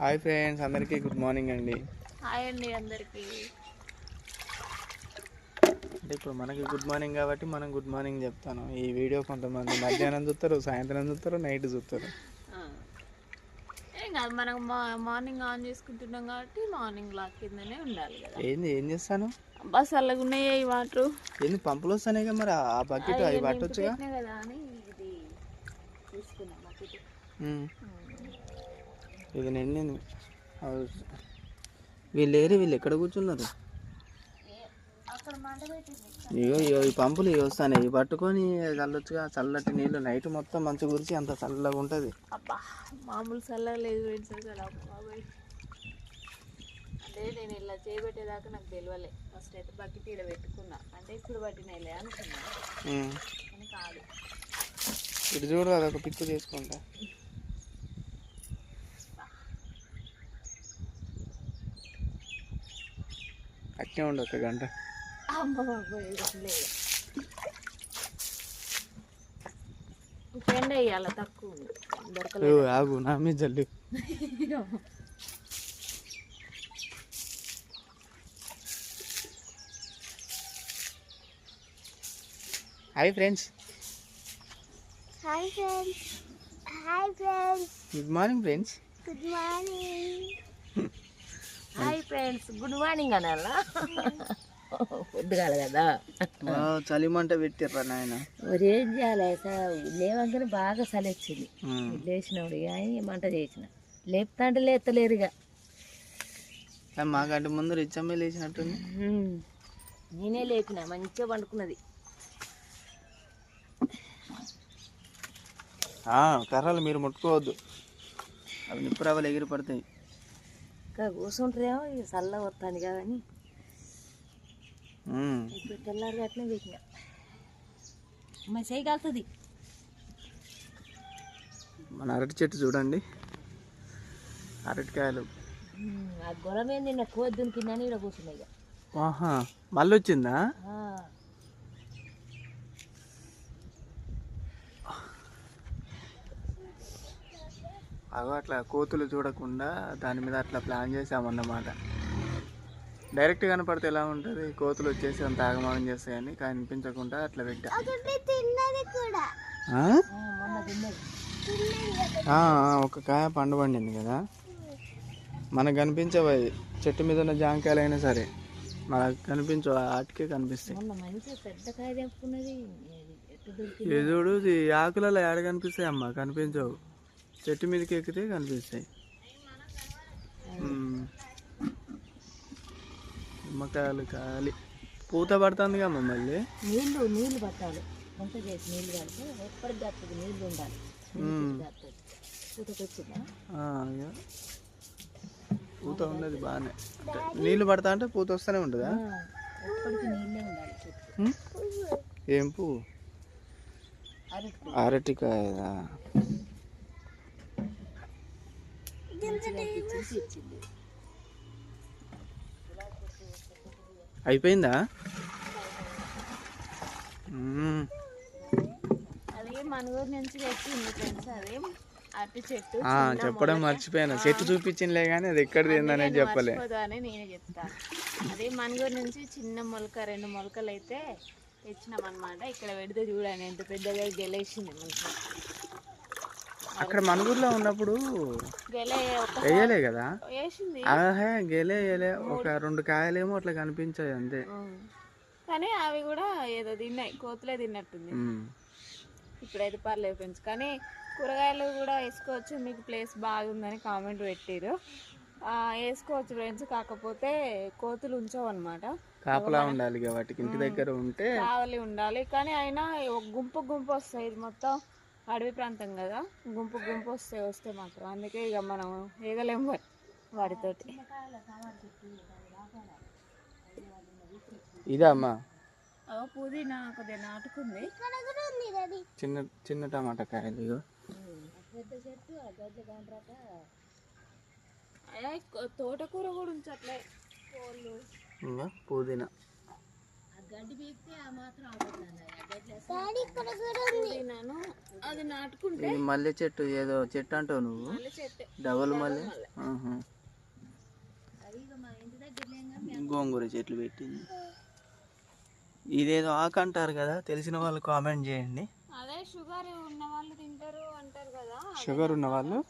Hi friends అందరికీ good morning అండి. Hi అండి అందరికి. అంటే ఇప్పుడు మనకి గుడ్ మార్నింగ్ కాబట్టి మనం గుడ్ మార్నింగ్ చెప్తాను. ఈ వీడియో కొంతమంది మధ్యాహ్నం చూస్తారు సాయంత్రం చూస్తారు నైట్ చూస్తారు. ఏం కాదు మనం మార్నింగ్ ఆన్ చేసుకుంటున్నాం కాబట్టి మార్నింగ్ లాక్ కిందనే ఉండాలి కదా. ఏంది ఏం చేస్తాను? బస్ అలాగ ఉన్నాయి ఈ వాటర్. ఏంది పంపులు వస్తాయి కదా మరి ఆ బకెట్ అవి పట్టొచ్చుగా? కదా అని ఇది తీసుకున్నాం బకెట్. ఇది నిండింది. వీళ్ళు ఏరి వీళ్ళు ఎక్కడ కూర్చున్నారు? ఇగో ఇగో ఈ పంపులు ఇవి వస్తాయి ఇవి పట్టుకొని చల్లొచ్చుగా చల్లటి నీళ్ళు. నైట్ మొత్తం మంచి గురించి అంత చల్లగా ఉంటుంది. అబ్బా మామూలు చల్ల లేదు. అంటే నేను ఇలా చేయబెట్టేదాకా నాకు తెలియలే ఫస్ట్ అయితే బకెట్ ఇక్కడ పెట్టుకున్నా. అంటే ఇప్పుడు పట్టినాయిలే అనుకున్నా. కానీ కాదు. ఇటు చూడు అదొక పిక్కు చేసుకుంటా. అట్నే ఉండు ఒక గంట వేయాలి తక్కువ దొరకలేదు. ఆగు నా మీద జల్లు. Hi friends hi friends hi friends good morning friends good morning hi friends good morning అనాలా పొద్దుగాల కదా. చలిమంట పెట్టిర్రా నాయన. మరి ఏం చేయాలి? లేవంగానే బాగా చలి వచ్చింది. లేచినప్పుడు ఆయన మంట చేసిన. లేపుతా అంటే లేస్తలేరు ఇక మాకంటే ముందు రిచ్చమ్మే లేచినట్టుంది. నేనే లేపిన మంచిగా పండుకున్నది. ఆ, కర్రలు మీరు ముట్టుకోవద్దు. అవి నిప్పురవ్వలు ఎగిరి పడతాయి ఇంకా కూర్చుంటారేమో ఇక చల్లగా వస్తుంది కానీ. ఇప్పుడు తెల్లారి అట్లే పెట్టిన. మా చేయి కాలుతుంది. మన అరటి చెట్టు చూడండి. అరటికాయలు. ఆ గొడవ ఏంది నా కోతి దునికిందని ఇక్కడ కూర్చున్నాయి ఇక ఆహా మళ్ళీ వచ్చిందా అగో అట్లా కోతులు చూడకుండా దాని మీద అట్లా ప్లాన్ చేసామన్నమాట డైరెక్ట్ కనపడితే ఎలా ఉంటుంది? కోతులు వచ్చేసి అంత ఆగమాగం చేస్తాయని కనిపించకుండా అట్లా పెట్టా. ఒక కాయ పండు పండింది కదా? మనకు కనిపించవు అవి చెట్టు మీద ఉన్న జాంకాయలు అయినా సరే. మనకు కనిపించవు వాటికే కనిపిస్తాయి. ఎదుడు ఆకులలో ఏడ కనిపిస్తాయి అమ్మ? కనిపించవు. చెట్టు మీదకి ఎక్కితే కనిపిస్తాయి. నిమ్మకాయలు కాలి పూత పడుతుంది అమ్మ మళ్ళీ? నీళ్ళు నీళ్ళు పట్టాలి. వంట చేసి నీళ్ళు పడితే ఎప్పటికి నీళ్ళు ఉండాలి. పూతకి వచ్చిందా పూత ఉన్నది బాగానే. నీళ్ళు పడతా అంటే పూత వస్తూనే ఉంటుందా? ఏం పువ్వు? అరటి అరటికాయదా మంచిగా ఇచ్చింది ఇచ్చింది అయిపోయిందా ఉమ్. అలాగే మన ఊరి నుంచి తెచ్చింది ఫ్రెండ్స్ అదే అరటి చెట్టు ఆ, చెప్పడం మర్చిపోయాను. చెట్టు చూపించిందిలే కానీ అది ఎక్కడిది ఏందనేది చెప్పలే. నేనే చెప్తాను అదే మనగూరు నుంచి చిన్న మొలక రెండు మొలకలు అయితే తెచ్చినాం అనమాట ఇక్కడ పెడితే చూడండి ఎంత పెద్దగా గెలేసింది అక్కడ మనుగురులో ఉన్నప్పుడు గెలే ఒక వేయలే కదా? ఆహే గెలే గెలే. ఒక రెండు కాయలేమో అట్లా కనిపించాయి అంతే. కానీ అవి కూడా ఏదో తిన్నాయి కోతులే తిన్నట్టుంది. ఇప్పుడైతే పర్లేదు ఫ్రెండ్స్. కానీ కూరగాయలు కూడా వేసుకోవచ్చు మీకు ప్లేస్ బాగుందని కామెంట్ పెట్టారు. ఆ, వేసుకోవచ్చు ఫ్రెండ్స్. కాకపోతే కోతులు ఉంచవు అనమాట కాపలా ఉండాలి వాటికి. ఇంటి దగ్గర ఉంటే కావాలి ఉండాలి. కానీ అయినా గుంపు గుంపు వస్తాయి. ఇది మొత్తం అడవి ప్రాంతం కదా గుంపు గుంపు వస్తాయి వస్తే మాత్రం అందుకే ఇక మనం వేగలేము వాటితోటి ఇదా అమ్మా? పుదీనా కొద్దిగా నాటుకుంది. చిన్న చిన్న టమాటా కాయలు ఇగో. తోటకూర కూడా ఉంచట్లే. కోళ్ళు ఆ అది నాటుకుంటే ఇది మల్లె చెట్టు ఏదో చెట్టు అంటావు నువ్వు? మళ్ళీ చెట్టు. డబల్ మల్లె? ఆహా. గోంగూర చెట్లు పెట్టింది. ఇదేదో ఆకు అంటారు కదా తెలిసిన వాళ్ళు కామెంట్ చేయండి. అదే షుగర్ ఉన్న వాళ్ళు తింటారు అంటారు కదా. షుగర్ ఉన్న వాళ్ళు?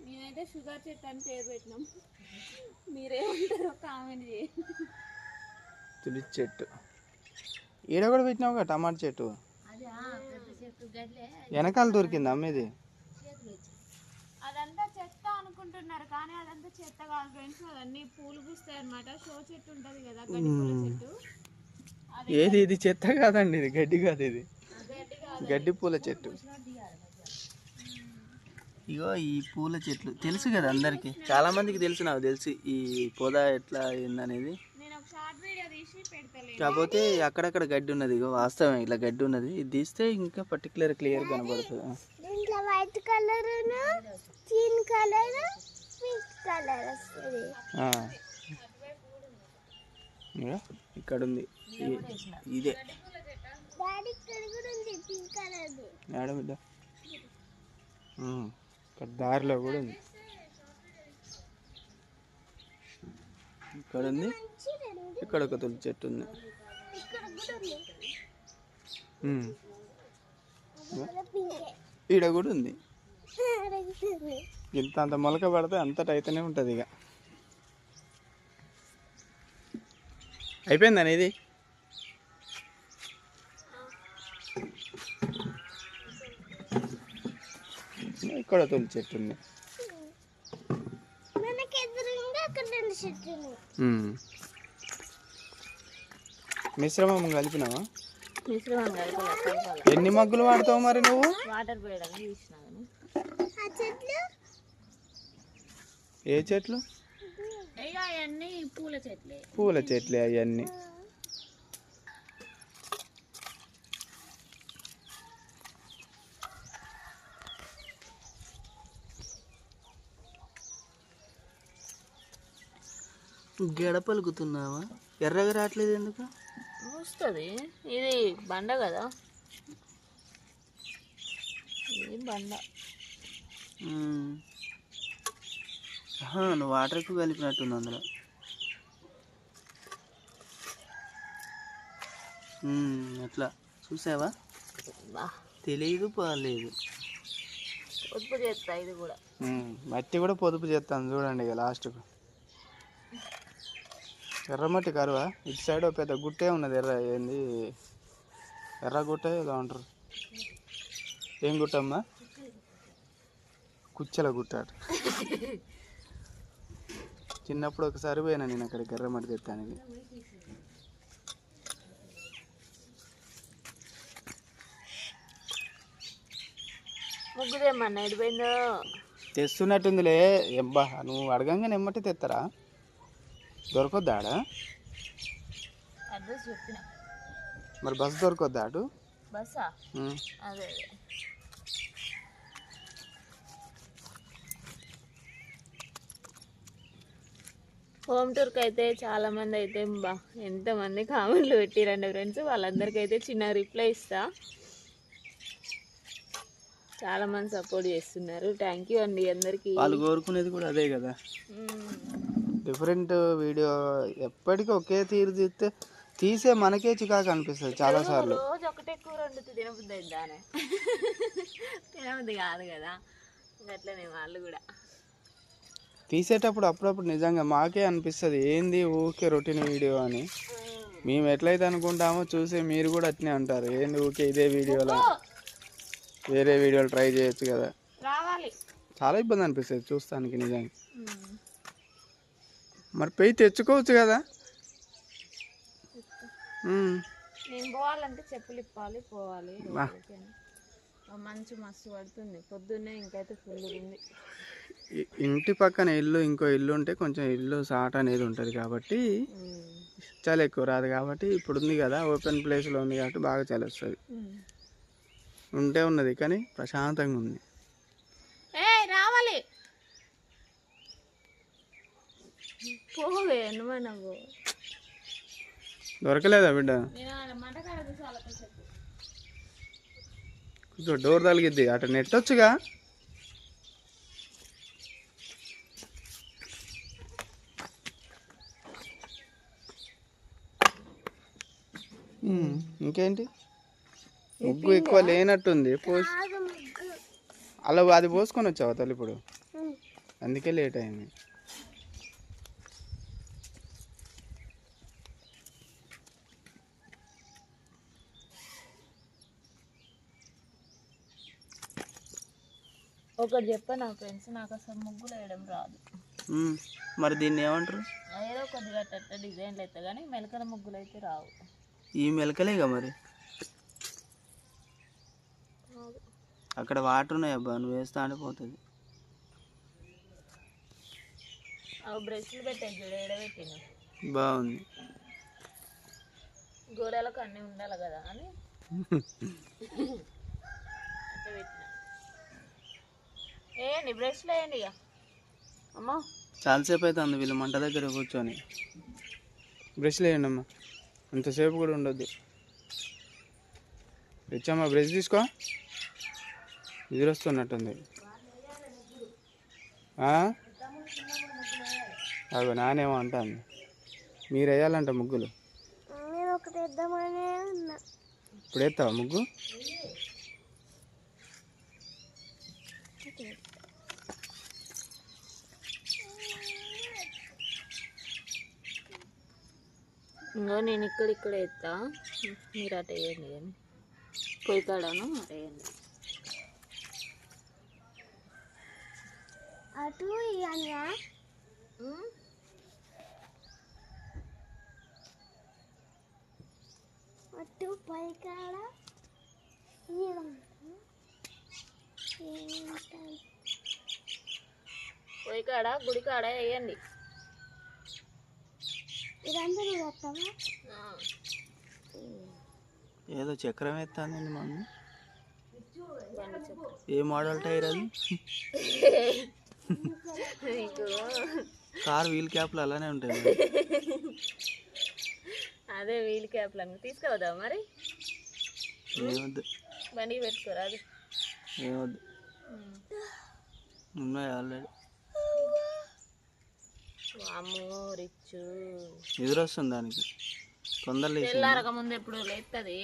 నేనైతే షుగర్ చెట్టు అని పేరు పెట్టినాం. మీరేమంటారో కామెంట్ చేయండి. తులసి చెట్టు. ఈడ కూడా పెట్టినావు కదా టమాటా చెట్టు? వెనకాల దొరికింది అమ్మేది? అదంతా చెత్త అనుకుంటున్నారు కానీ అదంతా చెత్త కాదు ఫ్రెండ్స్. అదన్నీ పూలు పూస్తాయి అనమాట షో చెట్టు ఉంటది కదా గడ్డి పూల చెట్టు. ఏది ఇది? చెత్త కాదండి ఇది గడ్డి కాదు ఇది. గడ్డి పూల చెట్టు. ఇగో ఈ పూల చెట్లు. తెలుసు కదా అందరికి. చాలా మందికి తెలుసు నాకు తెలుసు. ఈ పొద ఎట్లా ఏందనేది? కాకపోతే అక్కడక్కడ గడ్డి ఉన్నది ఇగో వాస్తవం ఇట్లా గడ్డి ఉన్నది. ఇది తీస్తే ఇంకా పర్టికులర్ క్లియర్ కనబడుతుంది. దీంట్లో white colour green colour pink colour వస్తుంది. ఆ. ఇగో ఇక్కడ ఉంది ఇదే. డాడీ ఇక్కడ కూడా ఉంది పింక్ కలర్ మేడం బిడ్డ ఉమ్, ఇక్కడ దారిలో కూడా ఉంది. ఇక్కడ ఉంది ఇక్కడ ఒక తులసి చెట్టు ఉంది ఈడ కూడా ఉంది. ఇంత అంత మొలక పడితే అంతట అయితేనే ఉంటుంది ఇక. అయిపోయిందని ఇది ఇక్కడ తులసి చెట్టు ఉంది మనకి ఎదురుగా అక్కడ రెండు చెట్లు ఉన్నాయి ఉమ్. మిశ్రమం కలిపినావా? మిశ్రమం ఎన్ని మగ్గులు వాడతావు మరి నువ్వు? వాటర్ పోయడానికి తీసినాను ఆ చెట్లు? ఏ చెట్లు? అవన్నీ పూల చెట్లే. పూల చెట్లే అవన్నీ. గెడ పలుకుతున్నావా? ఎర్రగా రావట్లేదు ఎందుకు? వస్తుంది ఇది బండ కదా. ఇది బండ. నువ్వు వాటర్ ఎక్కువ కలిపినట్టుంది అందులో. అట్లా చూసావా? తెలియదు పోలేదు. పొదుపు చేస్తా ఇది కూడా. మట్టి కూడా పొదుపు చేస్తాను. చూడండి ఇక లాస్ట్కు ఎర్రమట్టి కరువా? ఇటు సైడ్ ఒక పెద్ద గుట్టే ఉన్నది. ఎర్ర ఏంది? ఎర్ర గుట్ట ఏదో అంటారు. ఏం గుట్టమ్మా కుచ్చెల గుట్ట చిన్నప్పుడు ఒకసారి పోయినా నేను అక్కడికి ఎర్రమట్టి తెత్తానికి ముగ్గుదేమన్నా ఎడిపోయిందో తెస్తున్నట్టుందిలే. ఎబ్బా నువ్వు అడగంగానే ఎమ్మటి తెత్తరా? దొరకొద్దా ఆడ అడ్రస్ చెప్పిన. మరి బస్సు దొరకొద్దా అటు? బస్సా? మ్మ్. అదే హోమ్ టూర్కి అయితే చాలా మంది అయితే బా ఎంతమంది కామెంట్లు పెట్టిరండి ఫ్రెండ్స్. వాళ్ళందరికీ అయితే చిన్న రిప్లై ఇస్తా. చాలా మంది సపోర్ట్ చేస్తున్నారు. థ్యాంక్ యూ అండి అందరికీ. వాళ్ళు కోరుకునేది కూడా అదే కదా. డిఫరెంట్ వీడియో ఎప్పటికీ ఒకే తీరు తీస్తే తీసే మనకే చికాకు అనిపిస్తుంది చాలా సార్లు. రోజు ఒకటే కూర వండుతూ తినబుద్ది అయిద్దానే తినబుద్ది కాదు కదా. అట్లనే వాళ్ళు కూడా. తీసేటప్పుడు అప్పుడప్పుడు నిజంగా మాకే అనిపిస్తుంది ఏంది ఊకే రొటీన్ వీడియో అని? మేము ఎట్లయితే అనుకుంటామో చూసి మీరు కూడా అట్నే అంటారు ఏంది ఊకే ఇదే వీడియోలో వేరే వీడియోలు ట్రై చేయొచ్చు కదా. రావాలి. చాలా ఇబ్బంది అనిపిస్తుంది చూస్తానికి నిజంగా. మరి పోయి తెచ్చుకోవచ్చు కదా. నేను పోవాలంటే చెప్పులు ఇప్పాలి పోవాలి. మంచు మస్తు పడుతుంది. పొద్దున్నే ఇంకైతే ఫుల్ ఉంది. ఇంటి పక్కన ఇల్లు ఇంకో ఇల్లు ఉంటే కొంచెం ఇల్లు సాట అనేది ఉంటుంది కాబట్టి చలి ఎక్కువ రాదు కాబట్టి ఇప్పుడు ఉంది కదా ఓపెన్ ప్లేస్లో ఉంది కాబట్టి బాగా చలి వస్తుంది. ఉంటే ఉన్నది కానీ ప్రశాంతంగా ఉంది ఏ రావాలి పోవే నువ్వు దొరకలేదా బిడ్డ? కొంచెం డోర్ తలిగిద్ది. అటు నెట్టొచ్చుగా ఇంకేంటి? ముగ్గు ఎక్కువ లేనట్టుంది. పోసి అలా అది పోసుకొని వచ్చావా తల్లి ఇప్పుడు. అందుకే లేట్ అయింది. ఒకటి చెప్పా నా ఫ్రెండ్స్ నాకు అసలు ముగ్గులు వేయడం రాదు. మరి దీన్ని ఏమంటారు? ఏదో కొద్దిగా అట్ట డిజైన్లు అయితే కానీ మెలకల ముగ్గులు అయితే రావు. ఈ మెలకలేగా మరి. అక్కడ వాటర్ ఉన్నాయి అబ్బా నువ్వు వేస్తా అంటే పోతుంది బ్రష్లు పెట్టేది చూడు ఎడబెట్టిన బాగుంది. గోడలకు అన్నీ ఉండాలి కదా అని అట్లా పెట్టిన వేయండి బ్రష్లు వేయండి ఇక అమ్మో. చాలాసేపు అవుతుంది వీళ్ళు మంట దగ్గర కూర్చొని. బ్రష్లు వేయండి అమ్మా. అంతసేపు కూడా ఉండొద్దు. తెచ్చమ్మా బ్రష్ తీసుకో. ఎదురొస్తున్నట్టుంది. ఆ? అగో నానేమో అంటాను మీరు వేయాలంట ముగ్గులు. నేను ఒకటి ఇద్దామనే ఉన్నా. ఇప్పుడు వేస్తావా ముగ్గు? ఇంకో నేను ఇక్కడ ఇక్కడ ఎత్తా. మీరు అటు వేయండి కానీ. పొయ్యి కాడను? అటు వేయండి. అటు. అటు పైకాడ ఏమంటారు పొయ్యి కాడ గుడి కాడ వేయండి. ఏదో చక్రం ఎత్తానండి బండి చెప్పు ఏ మోడల్ టైర్ అది? కార్ వీల్ క్యాప్లు అలానే ఉంటాయి. అదే వీల్ క్యాప్లను తీసుకువద్దా మరి? ఏమొద్దు. బండికి పెట్టుకోరాదు ఏమొద్దు. ఉన్నాయి ఆల్రెడీ. ఎదురొస్తుంది దానికి. తొందర లేచి తెల్లారక ముందు ఎప్పుడు లేస్తుంది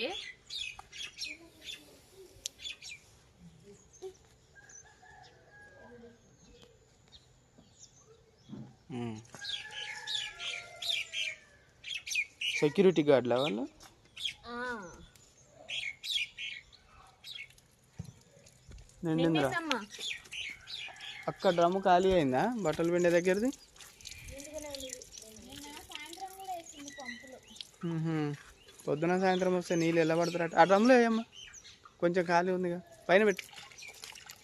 సెక్యూరిటీ గార్డ్లా వాళ్ళు? నిండిందిరా అక్క డ్రమ్ము ఖాళీ అయిందా? బట్టలు పిండే దగ్గరది? పొద్దున సాయంత్రం వస్తే నీళ్ళు ఎలా పడతారట ఆ డ్రమ్లో వేయమ్మా కొంచెం ఖాళీ ఉందిగా. పైన పెట్టు.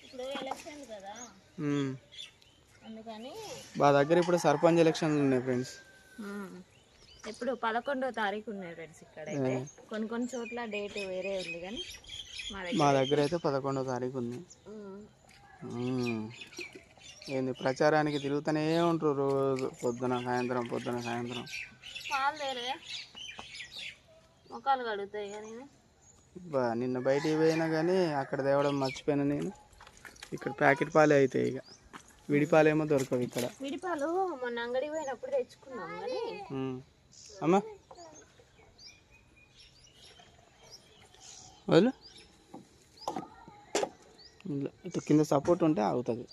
ఇప్పుడు ఎలక్షన్ కదా. మ్మ్. అందుకని మా దగ్గర ఇప్పుడు సర్పంచ్ ఎలక్షన్లు ఉన్నాయి ఫ్రెండ్స్. ఇప్పుడు పదకొండో తారీఖు ఉన్నాయి ఫ్రెండ్స్ ఇక్కడ కొన్ని కొన్ని చోట్ల డేట్ వేరే ఉంది కానీ మా దగ్గర అయితే. పదకొండో తారీఖు ఉంది. ఏంది ప్రచారానికి తిరుగుతూనే ఉంటారు రోజు పొద్దున సాయంత్రం పొద్దున సాయంత్రం. ముఖాలు కడుగుతాయి కానీ నేను బా నిన్న బయటికి పోయినా కానీ అక్కడ తేవడం మర్చిపోయినా నేను. ఇక్కడ ప్యాకెట్ పాలే అవుతాయి ఇక. విడి పాలేమో దొరకవు ఇక్కడ. విడిపాలు మొన్న అంగడికి పోయినప్పుడు తెచ్చుకున్నాం కానీ మ్మ్. అమ్మా. ఇట్లా కింద సపోర్ట్ ఉంటే ఆగుతుంది.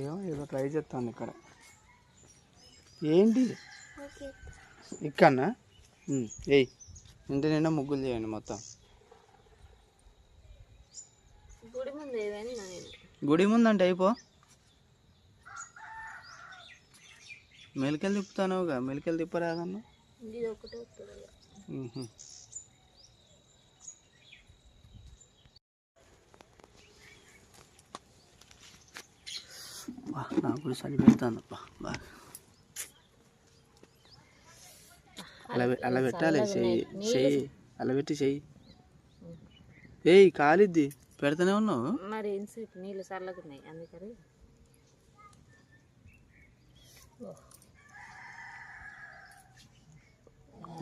ఏమో ఏదో ట్రై చేస్తాను ఇక్కడ. ఏంటి? ఇక్కడనా? ఏయ్ ఇంటి నిండా ముగ్గులు చేయండి మొత్తం. గుడి ముందు గుడి ముందంటే అయిపో. మెలికలు తిప్పుతానుగా మెలికలు తిప్పరాదన్నా? నాకు కూడా చలి బాగా అలా అలా పెట్టాలి. చెయ్యి చెయ్యి అలా పెట్టి చెయ్యి. ఏయ్ కాలిద్ది. పెడతానే ఉన్నావు? మరి ఇన్సేపు నీళ్ళు చల్లగా ఉన్నాయి. అందుకని.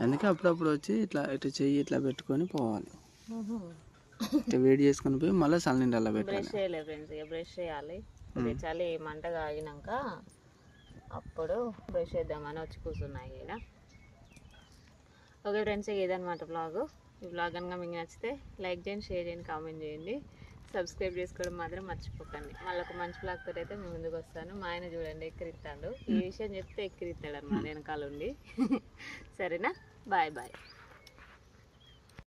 అందుకే అప్పుడప్పుడు వచ్చి ఇట్లా ఇట్లా చెయ్యి ఇట్లా పెట్టుకొని పోవాలి. ఇట్లా వేడి చేసుకొని పోయి మళ్ళీ సన్నీళ్ళలో పెట్టాలి. బ్రష్ చేయలేదు ఫ్రెండ్స్. ఇక బ్రష్ చేయాలి. కొద్దిగా చలి మంటగా ఆగినాక అప్పుడు బ్రష్ చేద్దామని వచ్చి కూర్చున్నాయి ఈడ. ఓకే ఫ్రెండ్స్ ఏదన్నమాట ఇదనమాట బ్లాగ్ ఈ బ్లాగ్ కనుక మీకు నచ్చితే లైక్ చేయండి షేర్ చేయండి కామెంట్ చేయండి. సబ్స్క్రైబ్ చేసుకోవడం మాత్రం మర్చిపోకండి. మళ్ళీ ఒక మంచి బ్లాగ్ తోటి అయితే మీ ముందుకు వస్తాను. మా ఆయన చూడండి ఎక్కిరిస్తాడు. ఈ విషయం చెప్తే ఎక్కిరిస్తాడు అనమాట వెనకాల ఉండి. సరేనా? Bye bye.